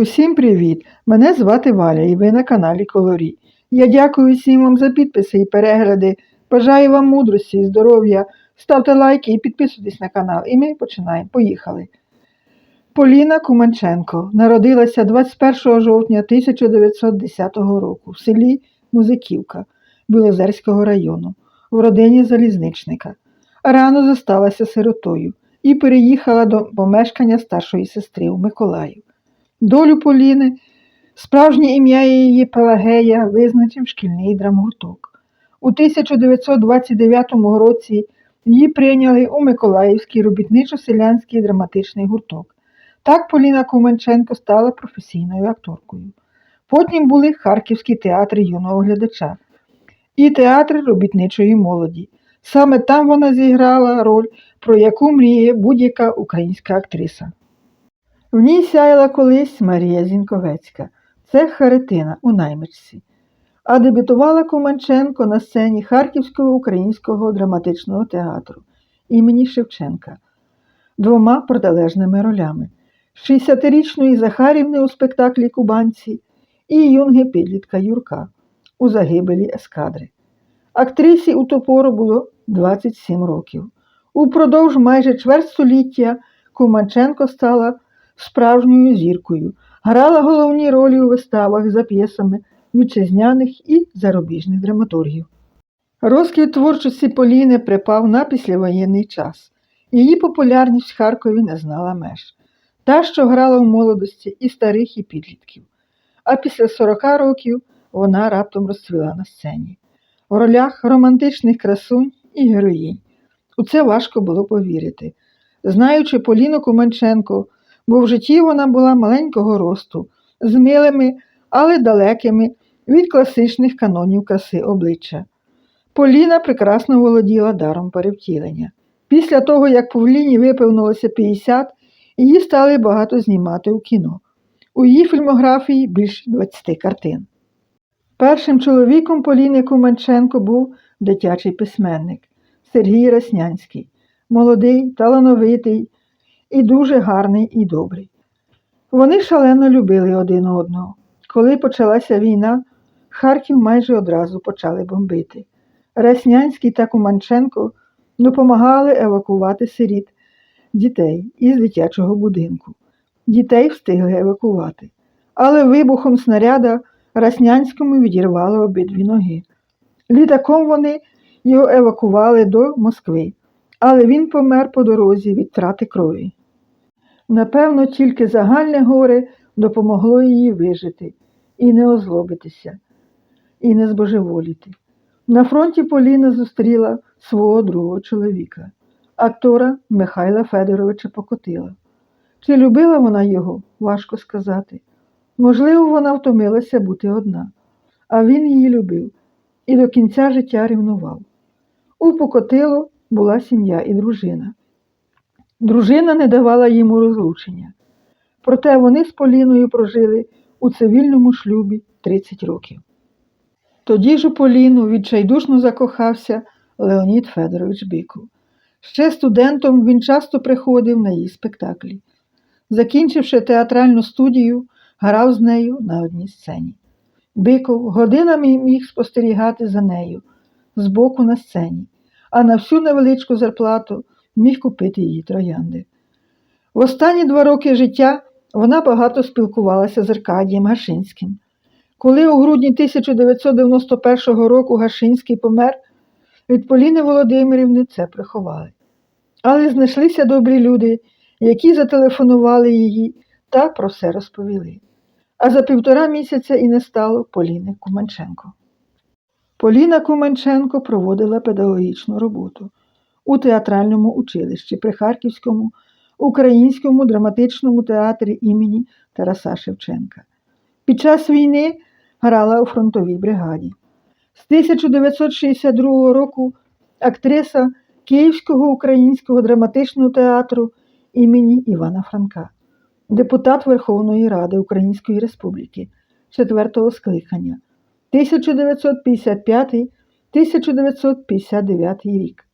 Усім привіт! Мене звати Валя і ви на каналі Колорі. Я дякую всім вам за підписи і перегляди. Бажаю вам мудрості і здоров'я. Ставте лайки і підписуйтесь на канал. І ми починаємо. Поїхали. Поліна Куманченко народилася 21 жовтня 1910 року в селі Музиківка Білозерського району в родині залізничника. Рано зосталася сиротою і переїхала до помешкання старшої сестри у Миколаїв. Долю Поліни, справжнє ім'я її Пелагея визначив шкільний драмгурток. У 1929 році її прийняли у Миколаївський робітничо-селянський драматичний гурток. Так Поліна Куменченко стала професійною акторкою. Потім були Харківський театр юного глядача і театр робітничої молоді. Саме там вона зіграла роль, про яку мріє будь-яка українська актриса. В ній сяяла колись Марія Зінковецька, це Харитина у наймичці. А дебютувала Куманченко на сцені Харківського українського драматичного театру імені Шевченка двома протилежними ролями: 60-річної Захарівни у спектаклі Кубанці і юнги підлітка Юрка у загибелі ескадри. Актрисі у ту пору було 27 років. Упродовж майже чверть століття Куманченко стала справжньою зіркою, грала головні ролі у виставах за п'єсами вітчизняних і зарубіжних драматургів. Розквіт творчості Поліни припав на післявоєнний час. Її популярність в Харкові не знала меж. Та, що грала в молодості і старих, і підлітків. А після 40 років вона раптом розцвіла на сцені. В ролях романтичних красунь і героїнь. У це важко було повірити. Знаючи Поліну Куманченко, бо в житті вона була маленького росту, з милими, але далекими від класичних канонів краси обличчя. Поліна прекрасно володіла даром перевтілення. Після того, як Павліні виповнилося 50, її стали багато знімати у кіно. У її фільмографії більше 20 картин. Першим чоловіком Поліни Куманченко був дитячий письменник Сергій Раснянський, молодий, талановитий і дуже гарний і добрий. Вони шалено любили один одного. Коли почалася війна, Харків майже одразу почали бомбити. Раснянський та Куманченко допомагали евакувати сиріт дітей із дитячого будинку. Дітей встигли евакувати. Але вибухом снаряда Раснянському відірвало обидві ноги. Літаком вони його евакували до Москви, але він помер по дорозі від втрати крові. Напевно, тільки загальне горе допомогло їй вижити і не озлобитися, і не збожеволіти. На фронті Поліна зустріла свого другого чоловіка, актора Михайла Федоровича Покотила. Чи любила вона його, важко сказати. Можливо, вона втомилася бути одна, а він її любив і до кінця життя рівнував. У Покотило була сім'я і дружина. Дружина не давала йому розлучення. Проте вони з Поліною прожили у цивільному шлюбі 30 років. Тоді ж у Поліну відчайдушно закохався Леонід Федорович Биков. Ще студентом він часто приходив на її спектаклі. Закінчивши театральну студію, грав з нею на одній сцені. Биков годинами міг спостерігати за нею збоку на сцені, а на всю невеличку зарплату міг купити її троянди. В останні два роки життя вона багато спілкувалася з Аркадієм Гашинським. Коли у грудні 1991 року Гашинський помер, від Поліни Володимирівни це приховали. Але знайшлися добрі люди, які зателефонували її та про все розповіли. А за півтора місяця і не стало Поліни Куманченко. Поліна Куманченко проводила педагогічну роботу у театральному училищі при Харківському українському драматичному театрі імені Тараса Шевченка. Під час війни грала у фронтовій бригаді. З 1962 року актриса Київського українського драматичного театру імені Івана Франка, депутат Верховної Ради Української Республіки 4 скликання 1955-1959 рік.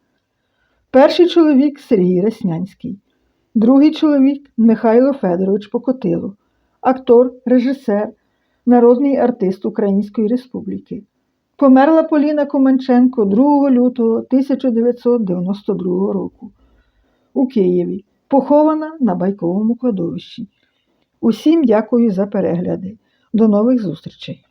Перший чоловік Сергій Раснянський, другий чоловік Михайло Федорович Покотило, актор, режисер, народний артист Української Республіки. Померла Поліна Куменченко 2 лютого 1992 року у Києві, похована на байковому кладовищі. Усім дякую за перегляди. До нових зустрічей!